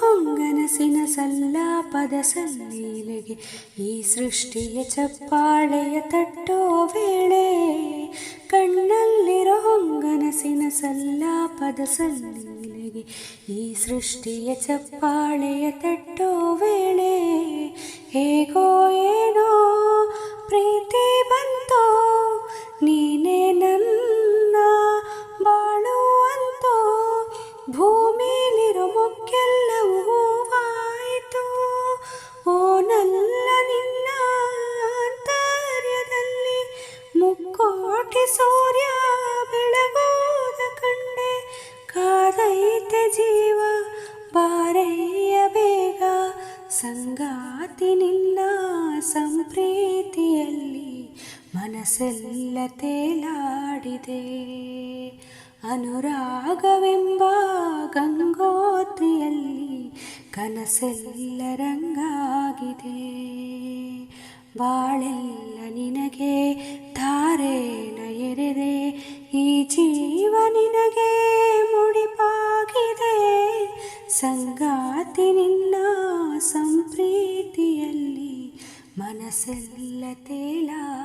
ಹೊಂಗನಸಿನ ಸಲ್ಲಾಪದ ಸಲ್ಲೀಲೆಗೆ ಈ ಸೃಷ್ಟಿಯ ಚಪ್ಪಾಳೆಯ ತಟ್ಟೋ ವೇಳೆ ಕಣ್ಣಲ್ಲಿರೋ ಹೊಂಗನಸಿನ ಸಲ್ಲಾಪದ ಸಲ್ಲೀಲೆಗೆ ಈ ಸೃಷ್ಟಿಯ ಚಪ್ಪಾಳೆಯ ತಟ್ಟೋ ವೇಳೆ ಹೇಗೋ ಏನೋ ಪ್ರೀತಿ ಬಂತೋ, ನೀನೇ ನನ್ನ ಬಾಳು ಅಂತೋ ಭೂಮಿಲಿರೋ ಸೂರ್ಯ ಬೆಳಗೋದ ಕಂಡೆ, ಕಾದೈತೆ ಜೀವ ಬಾರಯ್ಯ ಬೇಗ. ಸಂಗಾತಿ ನಿನ್ನ ಸಂಪ್ರೀತಿಯಲ್ಲಿ ಮನಸ್ಸೆಲ್ಲ ತೇಲಾಡಿದೆ. ಅನುರಾಗವೆಂಬ ಗಂಗೋತ್ರಿಯಲ್ಲಿ ಕನಸೆಲ್ಲ ರಂಗಾಗಿದೆ. ಬಾಳೆಲ್ಲ ನಿನಗೆ ಧಾರೇನ ಸಂಗಾತಿ ನಿನ್ನ ಸಂಪ್ರೀತಿಯಲ್ಲಿ ಮನಸ್ಸೆಲ್ಲ ತೇಲಾಡಿದೆ